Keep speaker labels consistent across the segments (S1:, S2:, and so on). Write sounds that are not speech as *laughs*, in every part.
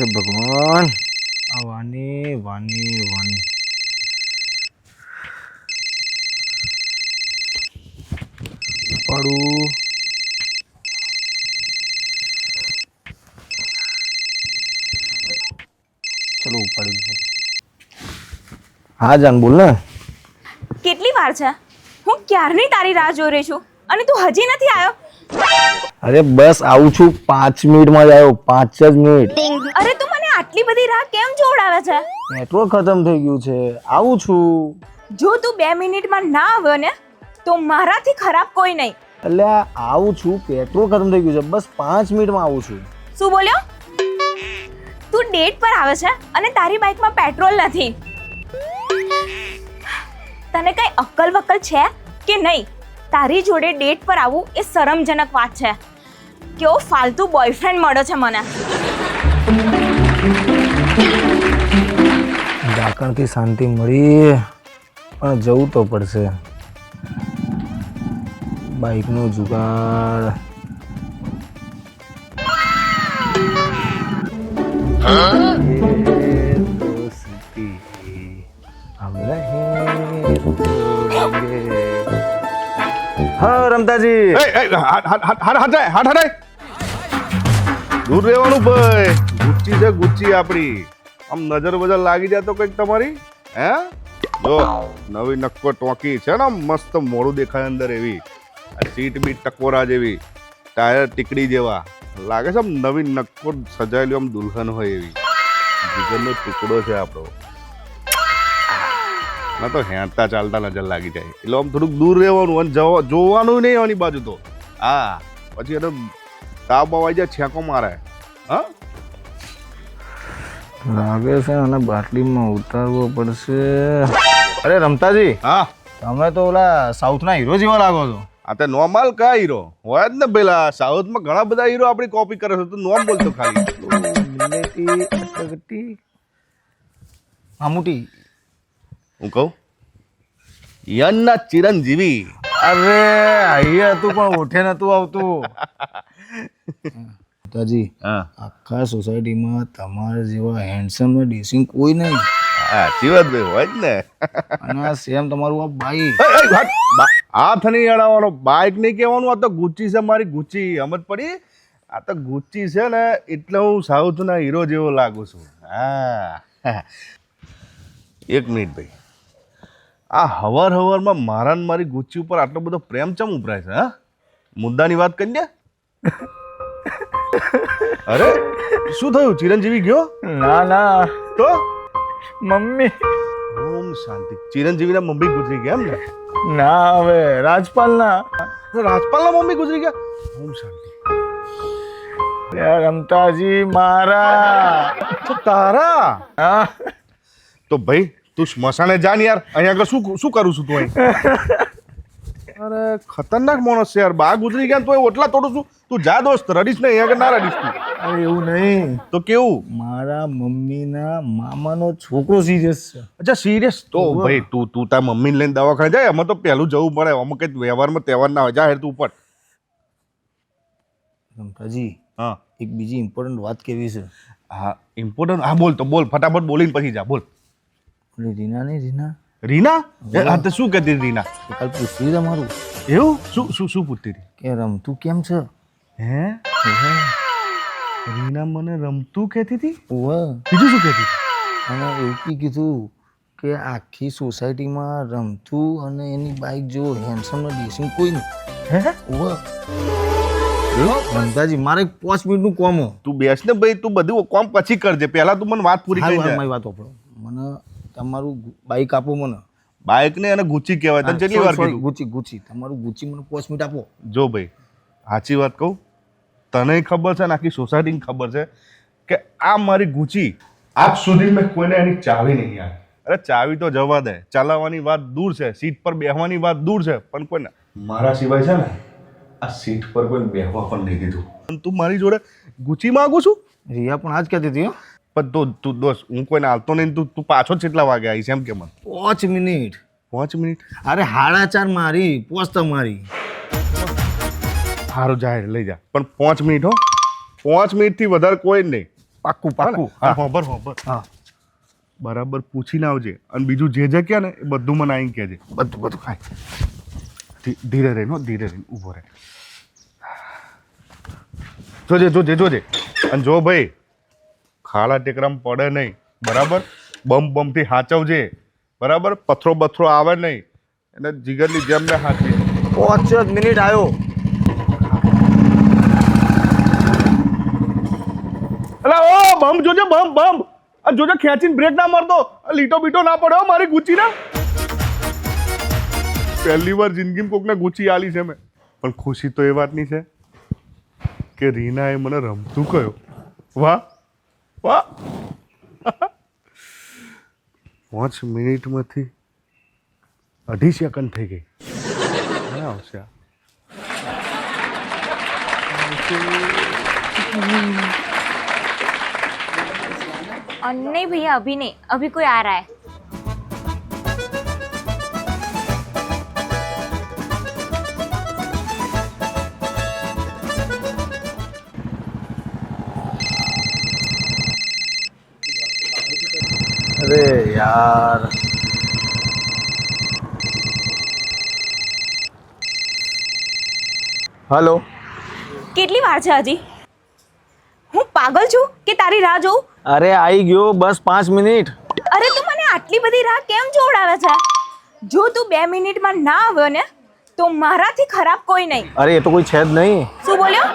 S1: હે ભગવાન. આ વાની વાની વાની પડું. ચલો ઉપાડી દઉં. હા જાન બોલ ને.
S2: કેટલી વાર છે? હું ક્યારની તારી રાહ જોઈ રહી છું? અને તું હજી નથી આવ્યો?
S1: અરે બસ આવું છું પાંચ મિનિટમાં જ આવ્યો પાંચ જ મિનિટ.
S2: અરે તું મને આટલી બધી રાહ કેમ જોવડાવે છે?
S1: પેટ્રોલ ખતમ થઈ ગયું છે. આવું છું.
S2: જો તું બે મિનિટમાં ના આવ્યો ને તો મારાથી ખરાબ કોઈ નહીં.
S1: એટલે આવું છું પેટ્રોલ ખતમ થઈ ગયું છે. બસ પાંચ મિનિટમાં આવું છું.
S2: શું બોલ્યો? તું ડેટ પર આવે છે અને તારી બાઇકમાં પેટ્રોલ નથી. તને કઈ અક્કલ વક્કલ છે કે નહીં? તારી જોડે ડેટ પર આવવું એ શરમજનક વાત છે. કેવો ફાલતુ બોયફ્રેન્ડ મળ્યો છે મને.
S1: ડાકણથી શાંતિ મળી પણ જવું તો પડશે બાઇકનો જુગાડ હા રમતાજી
S3: હાટ હાટ હાટ દૂર રહેવાનું ભાઈ ગુચ્ચી છે ગુચ્ચી આપણી આમ નજર બજર લાગી જાય તો કંઈક તમારી, હે? જો, નવી નક્કો ટોંકી છે ને મસ્ત મોડું દેખાય અંદર એવી. સીટ બી ટકોરા જેવી, ટાયર ટીકડી જેવા. લાગે છે આમ નવી નક્કો સજાયેલી આમ દુલ્હન હોય એવી. જીગરનો ટુકડો છે આપણો. ના તો હેંટતા ચાલતા નજર લાગી જાય. એટલે આમ થોડુંક દૂર રહેવાનું અને જોવાનું નહીં એની બાજુ તો. હા, પછી એને તાવ બાવ જાય છેકો મારે. હા?
S1: લાગે છે અને બાટલીમાં ઉતારવો પડશે. અરે રમતાજી
S3: હા.
S1: તમે તો ઓલા સાઉથના હીરો જેવા લાગો છો.
S3: આ તે નોર્મલ કયા હીરો હોય જ ને પેલા સાઉથમાં ઘણા બધા હીરો આપણી કોપી કરે છે તું નોમ બોલતો ખાલી.
S1: મામુટી
S3: હું કહું? યન્ના ચિરંજીવી.
S1: અરે અહીંયા હતું પણ ઓઠે નતું આવતું. *laughs* તાજી
S3: હા.
S1: આખા સોસાયટીમાં તમારા જેવા હેન્ડસમ ને ડેસિંગ કોઈ નહીં.
S3: હા ચિવતભાઈ હોય જ ને.
S1: અને સેમ તમારું આ બાઈ
S3: એ, એ, હાથ નહીં અડાવવાનો બાઇક નહીં કહેવાનું આ તો ગુચ્ચી છે મારી ગુચ્ચી સમજ પડી? આ તો ગુચ્ચી છે ને એટલે હું સાઉથના હીરો જેવો લાગુ છું. હા. એક મિનિટ ભાઈ. આ હવાર હવારમાં મારા ને મારી ગુચ્ચી ઉપર આટલો બધો પ્રેમ ચમ ઉભરાય છે હા? મુદ્દાની વાત કરી દે. *laughs* અરે શું થયું? ચિરંજીવી ગયો?
S1: ના ના.
S3: તો?
S1: મમ્મી.
S3: ઓમ શાંતિ. ચિરંજીવીના મમ્મી ગુજરી ગયા એમ ને
S1: ના હવે રાજપાલ ના
S3: તો રાજપાલના મમ્મી ગુજરી ગયા? ઓમ શાંતિ.
S1: રમતાજી મારા
S3: તારા?
S1: હા.
S3: તો ભાઈ તું સ્મશાને જા ને યાર. અહીંયા આગળ શું શું કરું છું તું અહીં? અરે ખતરનાક માણસ છે યાર. બા ગુજરી ગયા તો ઓટલા તોડું છું. તું જા દોસ્ત રડીશ ને અહીંયા ના રડીશ તું.
S1: અરે એવું નહીં.
S3: તો કેવું?
S1: મારા મમ્મીના મામાનો છોકરો સિરિયસ છે.
S3: અચ્છા સિરિયસ તો ભાઈ તું તું તાર મમ્મીને લઈને દવાખાને જાય? અમે તો પહેલું જવું પડે. અમે કંઈક વ્યવહારમાં તહેવાર ના હોય જા તું ઉપર.
S1: રમતાજી
S3: હા.
S1: એક બીજી ઇમ્પોર્ટન્ટ વાત કેવી છે?
S3: હા ઇમ્પોર્ટન્ટ હા બોલ તો બોલ. ફટાફટ બોલીને પછી જા. બોલ.
S1: રીના નહીં રીના?
S3: રીના? હા તો શું કહેતી હતી રીના?
S1: કાલ પૂછતી તમારું?
S3: એવું? શું શું શું પૂછતી હતી?
S1: કે રમતું કેમ છે?
S3: હે? રીના મને રમતું કહેતી હતી?
S1: ઓવે
S3: બીજું શું કહેતી હતી?
S1: અને એવું કી કીધું કે આખી સોસાયટીમાં રમતું અને એની બાઇક જો હેન્ડસમ ને ડેસિંગ કોઈ નહીં.
S3: હે?
S1: ઓવે રમતાજી મારે પાંચ મિનિટનું કોમ.
S3: તું બેસ ને ભાઈ તું બધું કોમ પછી કરજે. પહેલા તું મને વાત પૂરી કરી
S1: મારી વાત આપણો મને તમારું બાઇક આપો મને.
S3: બાઇક ને એને ગુચી કહેવાય. તમે કેટલી વાર કીધું?
S1: ગુચી ગુચી તમારું ગુચી મને પોસ્ટ મિનિટ આપો.
S3: જો ભાઈ સાચી વાત કહું. તને ખબર છે ને આખી સોસાયટીને ખબર છે કે આ મારી ગુચી આજ સુધી મેં કોઈને એની ચાવી નહીં આપી. અરે ચાવી તો જવા દે. ચલાવવાની વાત દૂર છે. સીટ પર બેસવાની વાત દૂર છે. પણ કોઈને મારા સિવાય છે ને આ સીટ પર કોઈ બેહવા પણ નહીં દીધું. પણ તું મારી જોડે ગુચી માંગુ છું?
S1: રિયા પણ આજ કહેતી હતી હો.
S3: પણ તું તું દોસ્ત હું કોઈને હાલતો નહીં તું તું પાછો કેટલા વાગે આવીશ એમ કે મને.
S1: પાંચ મિનિટ.
S3: પાંચ મિનિટ?
S1: અરે હાડા ચાર મારી પોચ તમારી
S3: સારું જાહેર લઈ જા. પણ પાંચ મિનિટ હો. પાંચ મિનિટથી વધારે કોઈ નહીં.
S1: પાક્કું પાક્કું
S3: હા.
S1: ખબર
S3: હોબર હોબર
S1: હા.
S3: બરાબર પૂછીને આવજે. અને બીજું જે જે કહે ને એ બધું મને આવીને કહેજે.
S1: બધું બધું
S3: ખાય. ધીરે રહીને ધીરે રહીને ઊભો રહે. જોજે જોજે જોજે. અને જો ભાઈ ખાડા ટેકરામાં પડે નહીં. બરાબર? બમ બમથી હાચવજે. બરાબર? પથરો બથરો આવે નહીં. એને જીગરની જેમ ને હાચવી
S1: પાંચ જ મિનિટ આવ્યો
S3: અલા, ઓ, બમ જોજે, બમ બમ. આ જોજે ખેંચીને બ્રેક ના મારતો લીટો બીટો ના પડ્યો મારી ગુચી ના પહેલી વાર જિંદગીમાં કોકને ગુચી આલી છે મેં. પણ ખુશી તો એ વાતની છે કે રીનાએ મને રમતું કયો વાહ. વાહ પાંચ મિનિટમાંથી અઢી સેકન્ડ થઈ ગઈ ક્યાં આવશે આ?
S2: और नहीं भैया अभी नहीं अभी कोई आ रहा है
S1: અરે યાર હલો
S2: કેટલી વાર છે હજી? હું પાગલ છું કે તારી રાહ જોઉં?
S1: અરે આવી ગયો બસ પાંચ મિનિટ.
S2: અરે તું મને આટલી બધી રાહ કેમ જોવડાવે છે? જો તું બે મિનિટમાં ના આવ્યો ને તો મારાથી ખરાબ કોઈ નહીં.
S1: અરે એ તો કોઈ છે જ નહીં.
S2: શું બોલ્યો?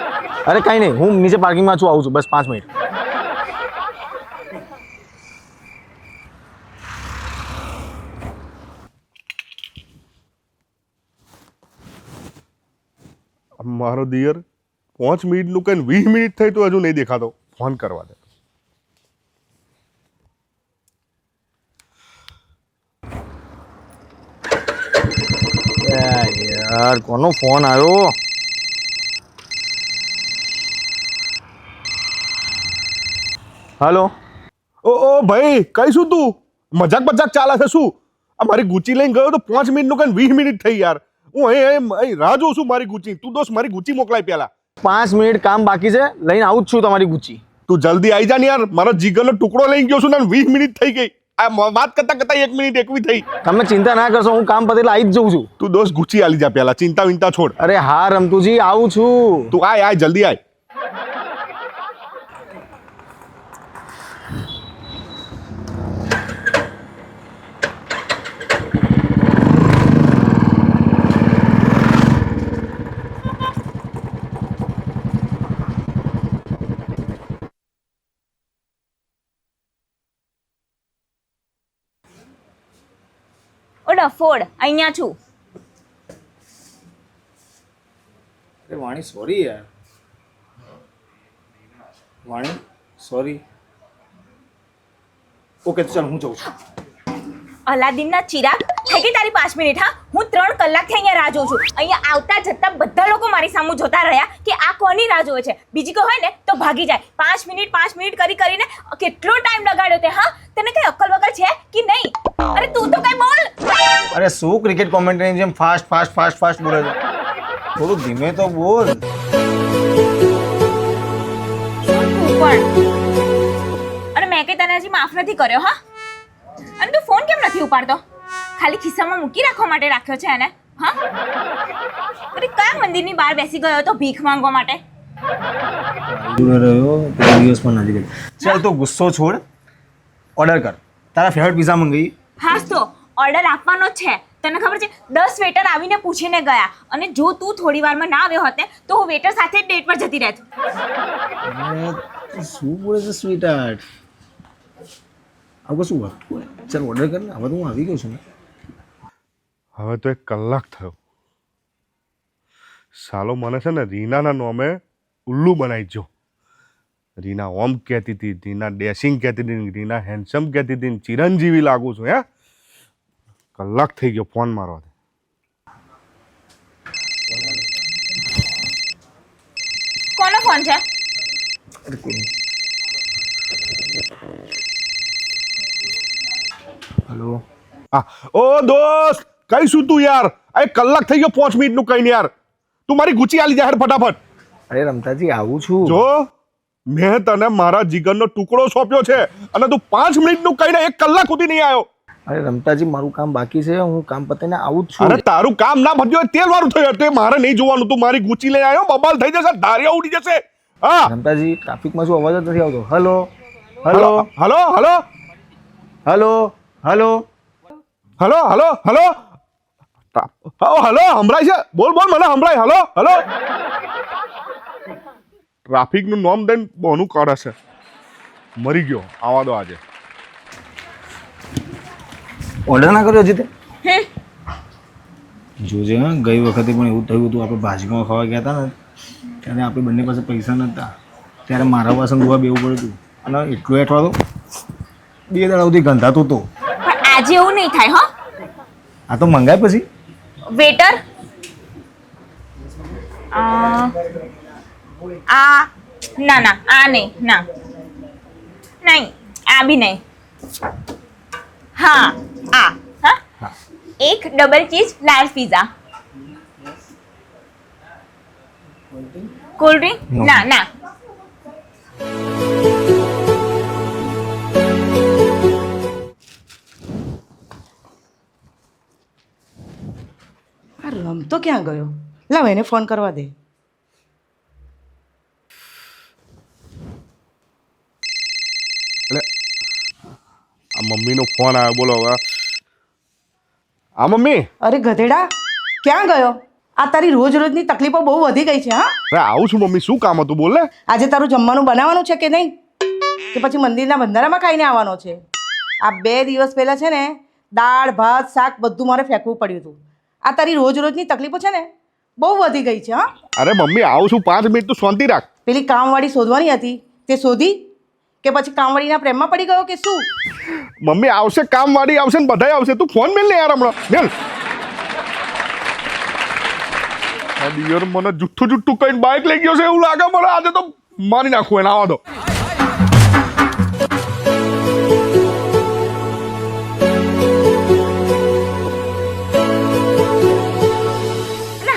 S1: અરે કાંઈ નહીં હું નીચે પાર્કિંગમાં છું આવું છું બસ પાંચ મિનિટ.
S3: મારો દિયર પાંચ મિનિટનું કઈ વીસ મિનિટ થઈ તો હજુ નહીં દેખાતો ફોન કરવા દે
S1: યાર કોનો ફોન આવ્યો હલો
S3: ઓ ઓ ભાઈ કઈ શું તું મજાક મજાક ચાલે છે શું આ મારી ગુચી લઈને ગયો તો પાંચ મિનિટનું કઈ વીસ મિનિટ થઈ યાર હું અહીં રાહ જોઉં છું મારી ગુચી. તું દોસ્ત મારી ગુચી મોકલાય પેલા
S1: પાંચ મિનિટ કામ બાકી છે લઈને આવું જ છું તમારી ગુચી.
S3: તું જલ્દી આવી જા ને યાર. મારો જીગરનો ટુકડો લઈને ગયો છું ને વીસ મિનિટ થઈ ગઈ. આ વાત કરતા કરતા એક મિનિટ એકવી થઈ.
S1: તમે ચિંતા ના કરશો હું કામ પતેલા આવી જ જઉં છું.
S3: તું દોસ્ત ગુચી આલી જા પેલા ચિંતા વિંતા છોડ.
S1: અરે હા રમતુજી આવું છું.
S3: તું આય આય જલ્દી આય.
S2: ડફોડ અહીંયા છું.
S1: અરે વાણી સોરી યાર. વાણી સોરી ઓકે ચાલ હું જઉં છું.
S2: અલાદીનના ચિરાગ થઈ ગઈ તારી પાંચ મિનિટ હા? હું ત્રણ કલાકથી અહીંયા રાહ જોઉં છું. અહીંયા આવતા જતા બધા લોકો મારી સામે જોતા રહ્યા કે આ કોની રાહ જોવે છે? બીજી કોઈ હોય ને તો ભાગી જાય. પાંચ મિનિટ પાંચ મિનિટ કરી કરીને કેટલો ટાઈમ લગાડ્યો તે હા? તને કઈ અક્કલ વગર છે કે નહીં? અરે તું તો કઈ બોલ!
S1: અરે શું ક્રિકેટ કોમેન્ટરી જેમ ફાસ્ટ ફાસ્ટ ફાસ્ટ ફાસ્ટ બોલે છે? થોડું ધીમે તો બોલ.
S2: પણ. અને મેં કઈ તને હજી માફ નથી કર્યો હા? અને તું ફોન કેમ નથી ઉપાડતો? ખાલી ખિસ્સામાં મૂકી રાખવા માટે રાખ્યો છે એને હા? અરે કયા મંદિરની બહાર બેસી ગયો હતો ભીખ માંગવા માટે?
S1: રહ્યો દિવસ પણ નથી ગઈ ચાલ તો ગુસ્સો છોડ. ઓર્ડર કર. તારા ફેવરેટ પિઝા મંગાવી.
S2: હા તો ઓર્ડર આપવાનો જ છે. તને ખબર છે દસ વેટર આવીને પૂછીને ગયા. અને જો તું થોડી વારમાં ના આવ્યો હોતે તો હું વેટર સાથે ડેટ પર જતી રહેત.
S1: શું બોલે છે સ્વીટ હાર્ટ આવું કશું વાત ચાલ ઓર્ડર કર ને. હવે તો હું આવી ગયો છું ને.
S3: હવે તો એક કલાક થયો. સાલો મને છે ને રીનાના નોમે ઉલ્લુ બનાવી જો રીના ઓમ કહેતી હતી રીના ડેસિંગ કહેતી હતી રીના હેન્ડસમ કહેતી હતી ચિરંજીવી લાગુ છું હે? કલાક થઈ ગયો ફોન મારવા
S2: કોનો ફોન છે?
S1: હલો.
S3: આ ઓ દોસ્ત! કઈ શું તું યાર? અરે કલાક થઈ ગયો પાંચ મિનિટનું કઈ યાર. તું મારી ગુચી આલી જાહેર ફટાફટ.
S1: અરે રમતાજી આવું છું.
S3: જો મેં તને મારા જીગરનો ટુકડો સોંપ્યો છે અને તું પાંચ મિનિટનું કહીને એક કલાક સુધી નહીં આવ્યો.
S1: અરે રમતાજી મારું કામ બાકી છે. હું કામ પતાઈને આવું જ છું.
S3: અરે તારું કામ ના ભજ્યું હોય તેલ વાળું થયું તે મારે નહીં જોવાનું. તું મારી ગુચી લઈ આવ્યો બબાલ થઈ જશે ધારિયા ઉડી જશે. હા.
S1: રમતાજી ટ્રાફિકમાં શું અવાજ જ નથી આવતો? Hello? Hello
S3: hello hello?
S1: Hello? Hello?
S3: Hello hello hello? હા હલો સંભળાય છે? બોલ બોલ મને સંભળાય. Hello hello. ટ્રાફિકનું નોમ દઈને બોનું કરે છે. મરી ગયો આવા દો આજે.
S1: ઓર્ડર ના કર્યો હજી તે? જોજે હા ગઈ વખતે પણ એવું થયું હતું આપણે ભાજીમાં ખાવા ગયા હતા ને ત્યારે આપણે બંને પાસે પૈસા નહોતા. ત્યારે મારા વાસણ ધોવા બેવું પડ્યું હતું. અને એટલું હેઠવા તો બે દાડા સુધી ગંધાતું હતું.
S2: પણ આજે એવું નહીં થાય હો.
S1: આ તો મંગાય પછી.
S2: વેટર? આ ના ના આ નહીં ના. નહીં આ બી નહીં. હા આ. હા. એક double cheese large pizza cold
S1: drink
S2: ના ના.
S4: રમતો ક્યાં ગયો? લાવ એને ફોન કરવા દે.
S3: એટલે આ મમ્મીનો ફોન આવ્યો બોલો હવે. આ મમ્મી?
S4: અરે ગધેડા ક્યાં ગયો? આ તારી રોજ રોજની તકલીફો બહુ વધી ગઈ છે હા?
S3: અરે આવું છું મમ્મી શું કામ હતું બોલ ને.
S4: આજે તારું જમવાનું બનાવવાનું છે કે નહીં? કે પછી મંદિરના બંધારામાં ખાઈને આવવાનો છે? આ બે દિવસ પહેલાં છે ને દાળ ભાત શાક બધું મારે ફેંકવું પડ્યું હતું. આ તારી રોજ રોજની તકલીફો છે ને બહુ વધી ગઈ છે હા.
S3: અરે મમ્મી આવું છું પાંચ મિનિટ તું શાંતિ રાખ.
S4: પેલી કામવાળી શોધવાની હતી તે શોધી કે પછી કામવાળીના પ્રેમમાં પડી ગયો કે શું?
S3: મમ્મી આવશે કામવાળી આવશે ને બધાય આવશે. તું ફોન મેલ ને યાર હમણાં. મેલ. આ દિયર મને જુઠ્ઠું જુઠ્ઠું કઈ બાઇક લઈ ગયો છે એવું લાગે મને આજે તો મારી નાખું એને આવા દો.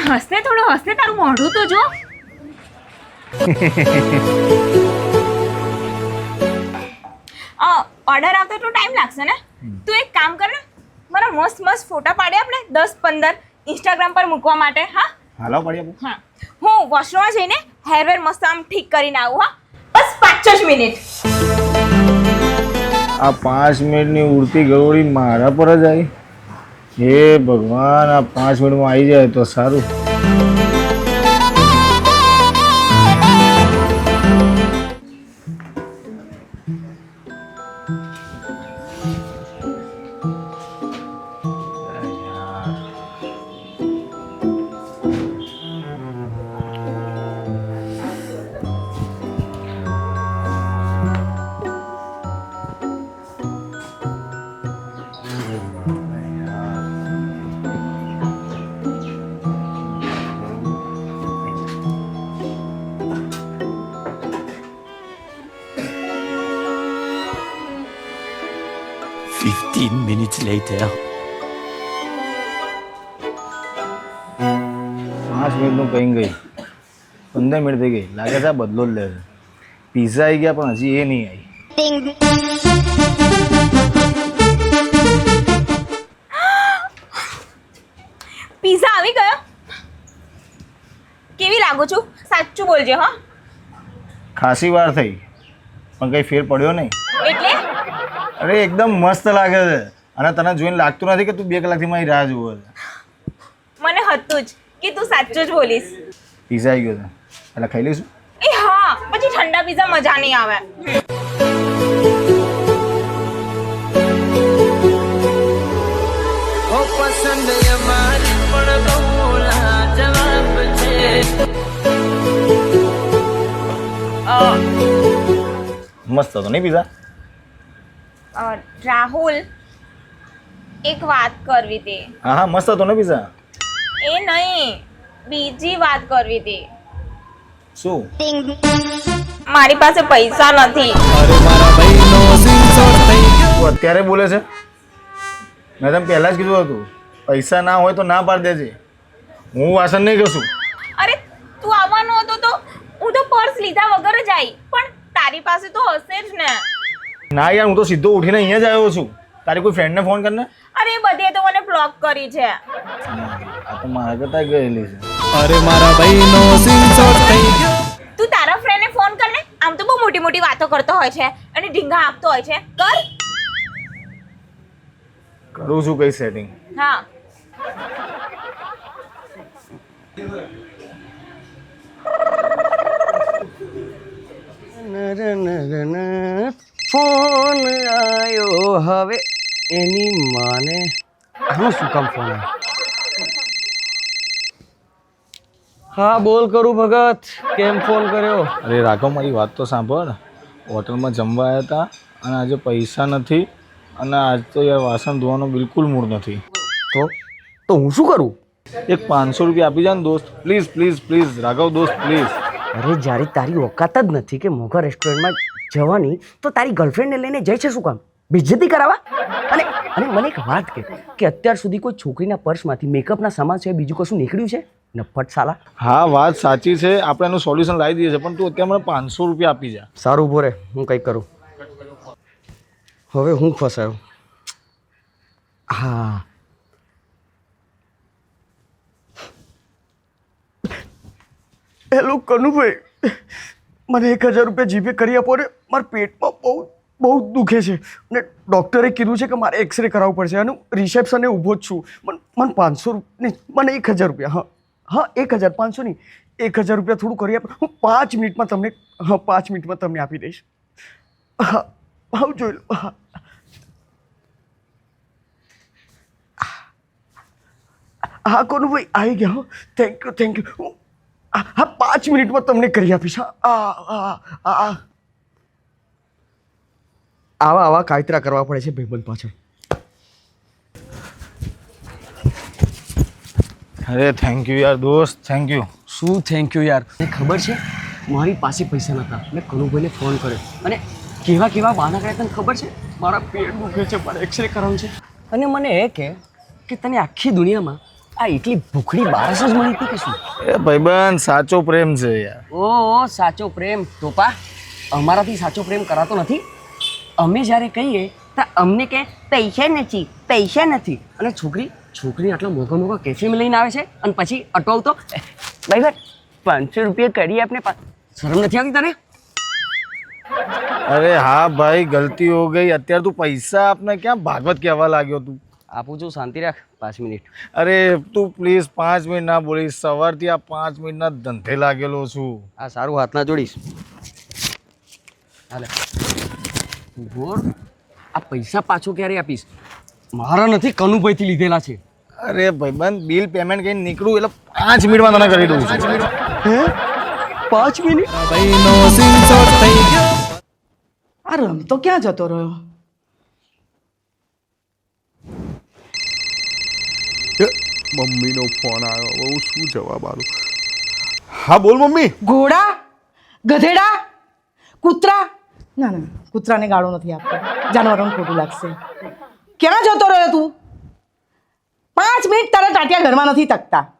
S2: હસને થોડું હસને તારું મોઢું તો જો. ઓર્ડર આવતા એટલો ટાઈમ લાગશે ને? તું એક કામ કર ને મારા મસ્ત મસ્ત ફોટા પાડે આપણે દસ પંદર ઇન્સ્ટાગ્રામ પર મૂકવા માટે હા?
S1: હાલો પાડી આપું.
S2: હા. હું વોશરૂમમાં જઈને હેરવેર મસ્ત આમ ઠીક કરીને આવું હા? બસ પાંચ જ મિનિટ.
S1: આ પાંચ મિનિટની ઉડતી ગરોળી મારા પર જ આવી. હે ભગવાન આ પાંચ મિનિટમાં આવી જાય તો સારું.
S5: Música Fifteen minutes later.
S1: પાંચ મિનિટનું કહી ગઈ? પંદર મિનિટ થઈ ગઈ. લાગે છે આ બદલો જ લે છે. પીઝા આવી ગયા પણ હજી એ નહીં આવી
S2: પીઝા આવી ગયો? કેવી લાગુ છું? સાચું બોલજે હા.
S1: ખાસી વાર થઈ પણ કંઈ ફેર પડ્યો નહીં. અરે એકદમ મસ્ત લાગે છે. અને તને જોઈને લાગતું નથી કે તું બે કલાકથી મારી રાહ જુઓ છે.
S2: મને હતું જ કે તું સાચું જ બોલીશ.
S1: પીઝા આવી ગયો છે. એટલે ખાઈ લઈશું?
S2: એ હા પછી ઠંડા પીઝા મજા નહીં આવે.
S1: મસ્ત હતો નહીં પીઝા?
S2: રાહુલ એક વાત કરવી હતી.
S1: હા હા મસ્ત હતો ને પીઝા
S2: એ નહીં બીજી વાત કરવી હતી.
S1: શું?
S2: મારી પાસે પૈસા નથી.
S1: તું અત્યારે બોલે છે? મેં તને પહેલાં જ કીધું હતું પૈસા ના હોય તો ના પાડી દેજે. હું વાસણ નહીં કરશું
S2: અરે તું આવવાનો હતો તો હું તો પર્સ લીધા વગર જ આવી પણ તારી પાસે તો હશે જ ને.
S1: ના યાર હું તો સીધો ઉઠીને અહીંયા જ આવ્યો છું. તારી કોઈ ફ્રેન્ડને ફોન કરને?
S2: અરે એ બધે તો મને બ્લોક કરી છે.
S1: આ તો મારા કરતા ગયેલી છે.
S5: અરે મારા ભાઈનો સિંચોટ થઈ ગયો.
S2: તું તારા ફ્રેન્ડને ફોન કર ને આમ તો બહુ મોટી મોટી વાતો કરતો હોય છે અને ઢીંગા આપતો હોય છે. કર.
S1: કરું છું કઈ સેટિંગ
S2: હા.
S6: ફોન આવ્યો હવે એની માને. આનું શું કામ ફોન આવ્યો હા બોલ કરું ભગત કેમ ફોન કર્યો?
S1: અરે રાઘવ મારી વાત તો સાંભળ. હોટલમાં જમવા આવ્યા હતા અને આજે પૈસા નથી અને આજ તો યાર વાસણ ધોવાનો બિલકુલ મૂડ નથી.
S6: તો? તો હું શું કરું?
S1: એક પાંચસો રૂપિયા આપી જા દોસ્ત. Please please please. રાઘવ દોસ્ત પ્લીઝ.
S6: અરે જ્યારે તારી ઓકાત જ નથી કે મોઘા રેસ્ટોરન્ટમાં જવાની તો તારી ગર્લફ્રેન્ડને લઈને જાય છે શું કામ? બેઇજ્જતી કરાવવા? અને અને મને એક વાત કે કે અત્યાર સુધી કોઈ છોકરીના પર્સમાંથી મેકઅપના સામાન છે બીજું કશું નીકળ્યું છે? નફટ સાલા.
S1: હા વાત સાચી છે. આપણે એનું સોલ્યુશન લાવી દઈએ છીએ પણ તું અત્યારે મને પાંચસો રૂપિયા આપી જા.
S6: સારું ઊભો રે હું કંઈક કરું. હવે હું ફસાયો. હા. હેલો કનુભાઈ. મને એક હજાર રૂપિયા જીપે કરી આપો ને, મારા પેટમાં બહુ બહુ દુખે છે. અને ડૉક્ટરે કીધું છે કે મારે એક્સરે કરાવવું પડશે. અને રિસેપ્શને ઊભો જ છું. મને મને પાંચસો નહીં, મને એક હજાર રૂપિયા, હા. હા, એક હજાર, પાંચસો નહીં. એક હજાર રૂપિયા થોડું કરી આપો. હું પાંચ મિનિટમાં તમને, હા, પાંચ મિનિટમાં તમને આપી દઈશ. હા હા જોઈ લો, હા. હા, કોનું ભાઈ? આવી ગયા, હો. થેન્ક યુ થેન્ક યુ હું પાંચ મિનિટમાં તમને કરી આપીશ. હા આ આ આ આ. આવા આવા કાયતરા કરવા પડે છે ભાઈબંધ પાછળ.
S1: અરે થેન્ક યુ યાર દોસ્ત થેન્ક યુ
S6: શું થેન્ક યુ યાર? મને ખબર છે મારી પાસે પૈસા નહોતા મેં કનુભાઈને ફોન કર્યો. અને કેવા કેવા બહાના કર્યા તને ખબર છે? મારા પેટ દુખે છે મારે એક્સરે કરાવવું છે. અને મને એ કહે કે તને આખી દુનિયામાં આ એટલી ભૂખડી બારસ જ મળી હતી કે શું?
S1: એ ભાઈબંધ સાચો પ્રેમ છે યાર.
S6: ઓ સાચો પ્રેમ. ટોપા અમારાથી સાચો પ્રેમ કરાતો નથી. અમે જ્યારે કહીએ તો અમને કે પૈસા નથી પૈસા નથી. અને છોકરી છોકરી આટલા મોઘા મોઘા કેફેમાં લઈને આવે છે? અને પછી અટવાવતો ભાઈ ભાઈ પાંચસો રૂપિયા કરી આપને શરમ નથી આવતી તને?
S1: અરે હા ભાઈ ગલતી હો ગઈ. અત્યારે તું પૈસા આપને ક્યાં ભાગવત કહેવા લાગ્યો તું?
S6: આપું છું શાંતિ રાખ પાંચ મિનિટ.
S1: અરે તું પ્લીઝ પાંચ મિનિટ ના બોલીશ. સવારથી આ પાંચ મિનિટના ધંધે લાગેલો છું.
S6: આ સારું હાથના જોડીશ. હાલે. બોર આ પૈસા પાછો ક્યારે આપીશ? મારા નથી કનુભાઈથી લીધેલા છે.
S1: અરે ભાઈબંધ બિલ પેમેન્ટ કરીને નીકળું એટલે પાંચ મિનિટમાં તને કરી દઉં છું.
S6: હે? પાંચ મિનિટ?
S4: આ રમતો ક્યાં જતો રહ્યો?
S3: મમ્મીનો ફોન આવ્યો. હું શું જવાબ આપું? હા, બોલ મમ્મી.
S4: ઘોડા, ગધેડા, કૂતરા. ના ના, કૂતરાને ગાળો નથી આપતો. જાનવરોને ખોટું લાગશે. ક્યાં જતો રહ્યો તું? પાંચ મિનિટ તારા ટાટિયા ઘરમાં નથી તકતા.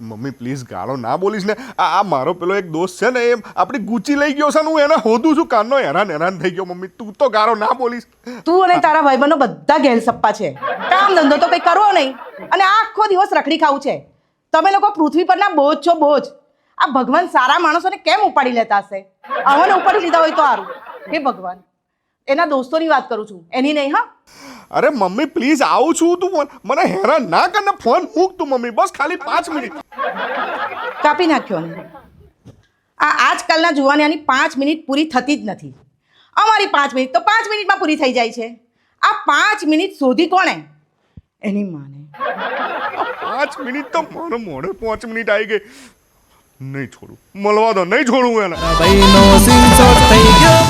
S3: મમ્મી પ્લીઝ ગાળો, ના બોલીશ ને. આ મારો પેલો એક દોસ્ત છે ને એમ આપણી ગુચી લઈ ગયો છે ને, હું એને હોદું છું. કાનનો હેરાન હેરાન થઈ ગયો, મમ્મી. તું તો ગાળો, ના બોલીશ.
S4: તું અને તારા ભાઈબંધો બધા ગેલસપ્પા છે. કામ ધંધો તો કંઈ કરવો નહીં. અને આખો દિવસ રખડી ખાવું છે. તમે લોકો પૃથ્વી પરના બોજ છો, બોજ. આ ભગવાન સારા માણસોને કેમ ઉપાડી લેતા હશે? આવાને ઉપાડી લીધા હોય તો સારું. હે ભગવાન. એના દોસ્તોની વાત કરું છું. એની નહીં, હા?
S3: અરે મમ્મી પ્લીઝ આવું છું તું મને- હેરાન ના કર ને ફોન મૂક તું મમ્મી બસ ખાલી પાંચ મિનિટ.
S4: કાપી નાખ્યો આ આજકાલના જુવાનિયાની પાંચ મિનિટ પૂરી થતી જ નથી. અમારી પાંચ મિનિટ તો પાંચ મિનિટમાં પૂરી થઈ જાય છે. આ પાંચ મિનિટ શોધી કોણે? એની માને.
S3: પાંચ મિનિટ તો મારો મોડે પાંચ મિનિટ આવી ગઈ. નહીં છોડું. મળવા દો નહીં છોડું એને.
S5: થઈ ગયો.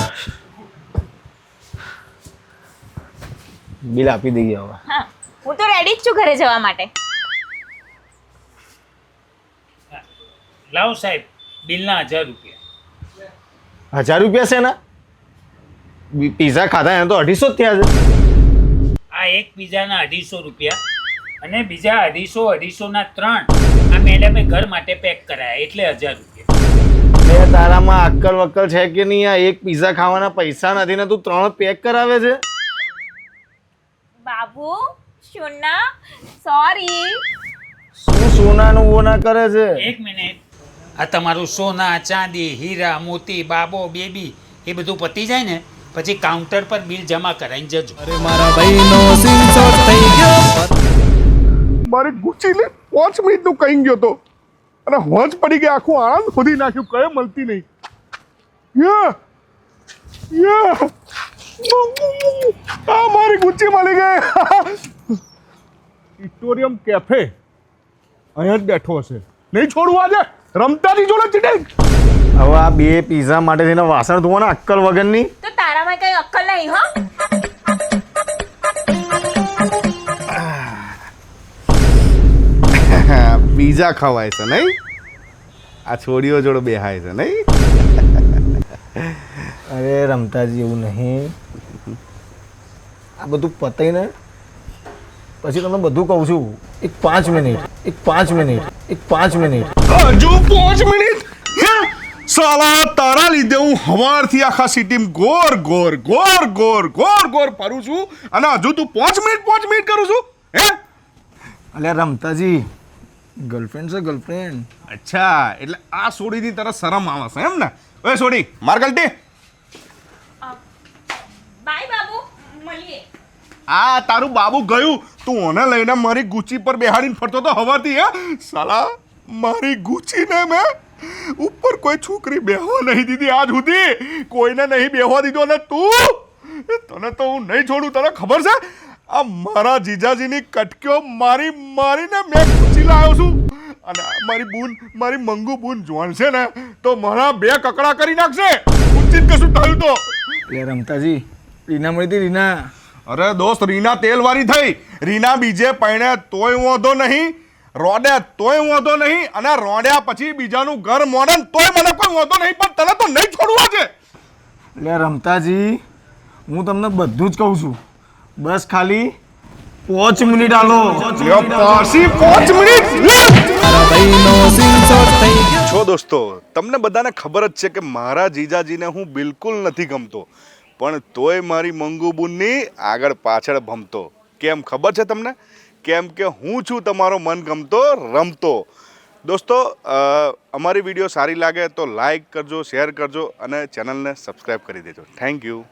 S1: બિલ આપી દઈએ હવે.
S2: હા હું તો રેડી જ છું ઘરે જવા માટે.
S7: લાવો સાહેબ બિલના હજાર રૂપિયા.
S1: હજાર રૂપિયા છે ને? પીઝા ખાધા એને તો અઢીસો જ થયા છે.
S7: આ એક પીઝાના અઢીસો રૂપિયા અને બીજા અઢીસો અઢીસોના ત્રણ આ મેડમે ઘર માટે પેક કરાયા એટલે હજાર રૂપિયા.
S1: તારામાં અક્કલ વક્કલ છે કે નહીં? આ એક પીઝા ખાવાના પૈસા નથી ને તું ત્રણ પેક કરાવે છે?
S2: બાબુ સોના સોરી
S1: શું સોનાનું ઓના કરે છે?
S7: એક મિનિટ. આ તમારું સોના ચાંદી હીરા મોતી બાબો બેબી એ બધું પતી જાય ને પછી કાઉન્ટર પર બિલ જમા કરાવીને જજો.
S5: અરે મારા ભાઈનો શોર્ટ થઈ ગયો.
S3: મારી ગુચીને પાંચ મિનિટનું કહી ગયો તો. અને હોજ પડી ગઈ આખું આણંદ ખોદી નાખ્યું કઈ મળતી નહીં. યે યા. આ મારી ગુચ્ચી મળી ગઈ. Eatorium cafe. અહીંયા જ બેઠો હશે. નહીં છોડવું આજે. રમતાની જોડે ચીટિંગ.
S1: હવે આ બે પીઝા માટે થઈને વાસણ ધોવાના અક્કલ વગરની.
S2: તો તારામાં કઈ અક્કલ નહીં હો?
S3: પીઝા ખવાય છે નહીં? આ છોડીઓ જોડે બેહાય છે નહીં?
S1: અરે રમતાજી એવું નહીં. આ બધું પતાઈને પછી તમને બધું કહું છું. એક પાંચ મિનિટ એક પાંચ મિનિટ એક પાંચ મિનિટ.
S3: હજુ પાંચ મિનિટ? હે? સાલા તારા લીધે હું હવારથી આખા સિટીમાં ગોર ગોર ગોર ગોર ગોર ગોર ફરું છું અને હજુ તું પાંચ મિનિટ પાંચ મિનિટ કરું છું. હે?
S1: અલ્યા રમતાજી ગર્લફ્રેન્ડ છે ગર્લફ્રેન્ડ
S3: અચ્છા એટલે આ સોડીથી તરત શરમ આવશે એમ ને? ઓય સોડી માર ગલટી આ તારું બાબુ ગયું. તું ઓને લઈને મારી ગુચી પર બેહાડીને ફરતો તો હવાથી હે? સાલા, મારી ગુચીને મેં ઉપર કોઈ છોકરી બેહવા નહીં દીધી આજ સુધી. કોઈને નહીં બેહવા દીધો અને તું? તને તો હું નહીં છોડું, તને ખબર છે? આ મારા જીજાજીની કટકીઓ મારી મારીને મેં ગુચી લાવ્યો છું. અને મારી બૂન, મારી મંગુ બૂન જોણશે ને, તો મારા બે કકડા કરી નાખશે. ઉચિત કશું થયું તો.
S1: એટલે રમતાજી રીના મળી હતી રીના
S3: અરે દોસ્ત રીના તેલવાળી થઈ. રીના બીજે પૈણે તોય વાંધો નહીં રોડે તોય વાંધો નહીં અને રોડ્યા પછી બીજાનું ઘર મોડન તોય મને કોઈ વાંધો નહીં પણ તને તો નહીં છોડવા છે
S1: એટલે રમતાજી હું તમને બધું જ કહું છું. બસ ખાલી પાંચ મિનિટ આલો.
S3: પાછી પાંચ મિનિટ. છો દોસ્તો તમને બધાને ખબર જ છે કે મારા જીજાજીને હું બિલકુલ નથી ગમતો. પણ તોય મારી મંગુબુનની આગળ પાછળ ભમતો. કેમ ખબર છે તમને? કેમ કે હું છું તમારો મન ગમતો રમતો. દોસ્તો અમારી વીડિયો સારી લાગે તો લાઈક કરજો, શેર કરજો અને ચેનલને સબસ્ક્રાઈબ કરી દેજો. Thank you.